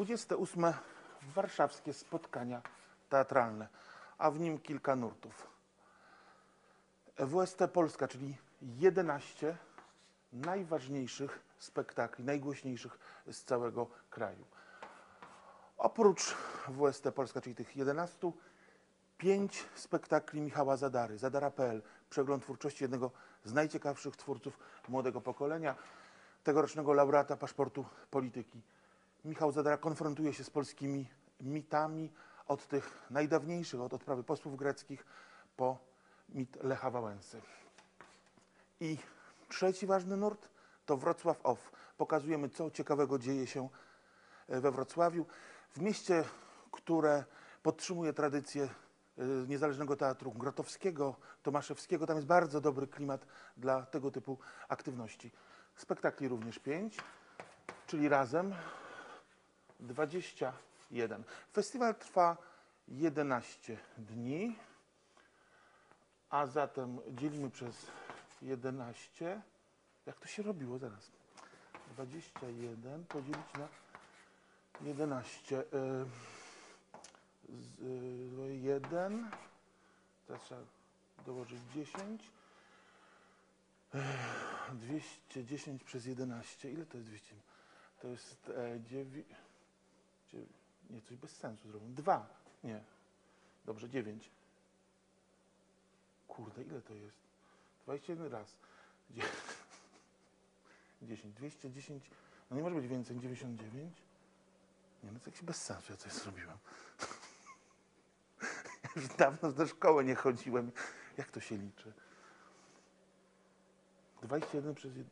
28 warszawskie spotkania teatralne, a w nim kilka nurtów. WST Polska, czyli 11 najważniejszych spektakli, najgłośniejszych z całego kraju. Oprócz WST Polska, czyli tych 11, pięć spektakli Michała Zadary, Zadara.pl, przegląd twórczości jednego z najciekawszych twórców młodego pokolenia, tegorocznego laureata paszportu polityki. Michał Zadara konfrontuje się z polskimi mitami od tych najdawniejszych, od odprawy posłów greckich po mit Lecha Wałęsy. I trzeci ważny nurt to Wrocław Off. Pokazujemy, co ciekawego dzieje się e, we Wrocławiu, w mieście, które podtrzymuje tradycję e, niezależnego teatru Grotowskiego, Tomaszewskiego. Tam jest bardzo dobry klimat dla tego typu aktywności. Spektakli również pięć, czyli razem 21. Festiwal trwa 11 dni, a zatem dzielimy przez 11. Jak to się robiło zaraz? 21 podzielić na 11. Y, z, y, 1. Teraz trzeba dołożyć 10. Ech, 210 przez 11. Ile to jest 200? To jest e, 9. Nie, coś bez sensu zrobię. 2. Nie. Dobrze, 9. Kurde, ile to jest? 21 raz. 10. 210. No nie może być więcej niż 99. Nie, no to jakiś bez sensu ja coś zrobiłem. Ja już dawno do szkoły nie chodziłem. Jak to się liczy? 21 przez 1.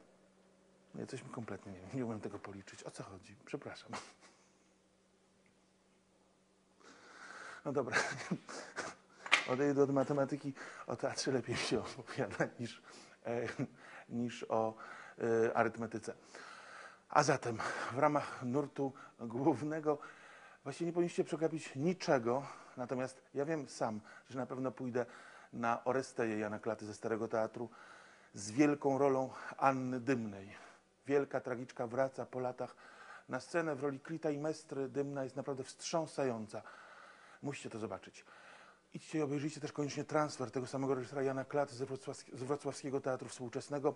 Nie, coś mi kompletnie nie wiem. Nie umiem tego policzyć. O co chodzi? Przepraszam. No dobra. Odejdę od matematyki. O teatrze lepiej się opowiada niż, e, niż o e, arytmetyce. A zatem w ramach nurtu głównego właściwie nie powinniście przegapić niczego, natomiast ja wiem sam, że na pewno pójdę na Oresteję Jana Klaty ze Starego Teatru z wielką rolą Anny Dymnej. Wielka tragiczka wraca po latach na scenę w roli Klita i Mestry. Dymna jest naprawdę wstrząsająca. Musicie to zobaczyć. Idźcie i obejrzyjcie też koniecznie transfer tego samego reżysera Jana Klaty z, Wrocław, z Wrocławskiego Teatru Współczesnego.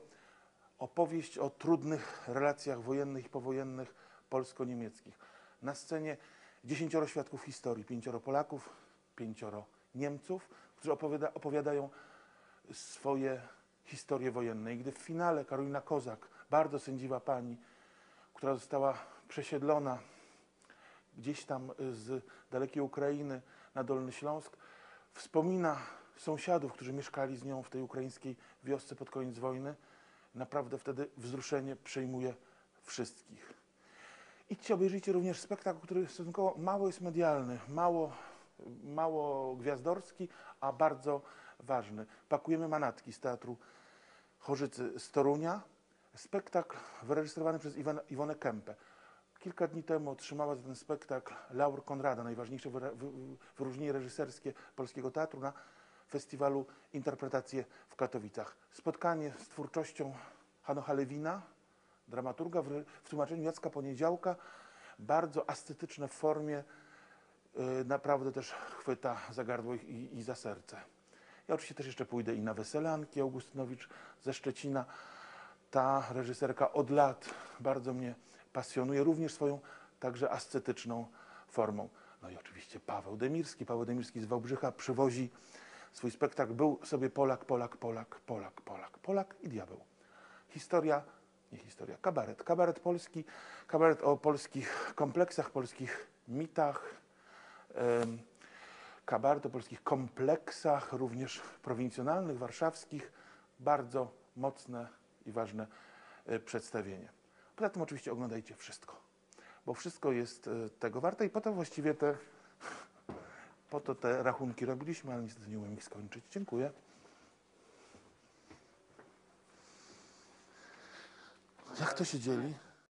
Opowieść o trudnych relacjach wojennych i powojennych polsko-niemieckich. Na scenie dziesięcioro świadków historii, pięcioro Polaków, pięcioro Niemców, którzy opowiada, opowiadają swoje historie wojenne. I gdy w finale Karolina Kozak, bardzo sędziwa pani, która została przesiedlona gdzieś tam z dalekiej Ukrainy na Dolny Śląsk, wspomina sąsiadów, którzy mieszkali z nią w tej ukraińskiej wiosce pod koniec wojny, naprawdę wtedy wzruszenie przejmuje wszystkich. Idźcie, obejrzyjcie również spektakl, który stosunkowo mało jest medialny, mało, mało gwiazdorski, a bardzo ważny. Pakujemy manatki z teatru Chorzycy z Torunia. Spektakl wyreżyserowany przez Iwonę Kępę. Kilka dni temu otrzymała za ten spektakl Laur Konrada, najważniejsze wyróżnienie reżyserskie Polskiego Teatru na festiwalu Interpretacje w Katowicach. Spotkanie z twórczością Hanocha Lewina, dramaturga w, w tłumaczeniu Jacka Poniedziałka, bardzo ascetyczne w formie, yy, naprawdę też chwyta za gardło i, i za serce. Ja oczywiście też jeszcze pójdę i na wesele Anki Augustynowicz ze Szczecina. Ta reżyserka od lat bardzo mnie pasjonuje, również swoją także ascetyczną formą. No i oczywiście Paweł Demirski. Paweł Demirski z Wałbrzycha przywozi swój spektakl. Był sobie Polak, Polak, Polak, Polak, Polak, Polak i diabeł. Historia, nie historia, kabaret. Kabaret polski, kabaret o polskich kompleksach, polskich mitach, kabaret o polskich kompleksach, również prowincjonalnych, warszawskich. Bardzo mocne i ważne e, przedstawienie. Poza tym oczywiście oglądajcie wszystko, bo wszystko jest e, tego warte i po to właściwie te, po to te rachunki robiliśmy, ale niestety nie umiem ich skończyć. Dziękuję. Jak to się dzieli?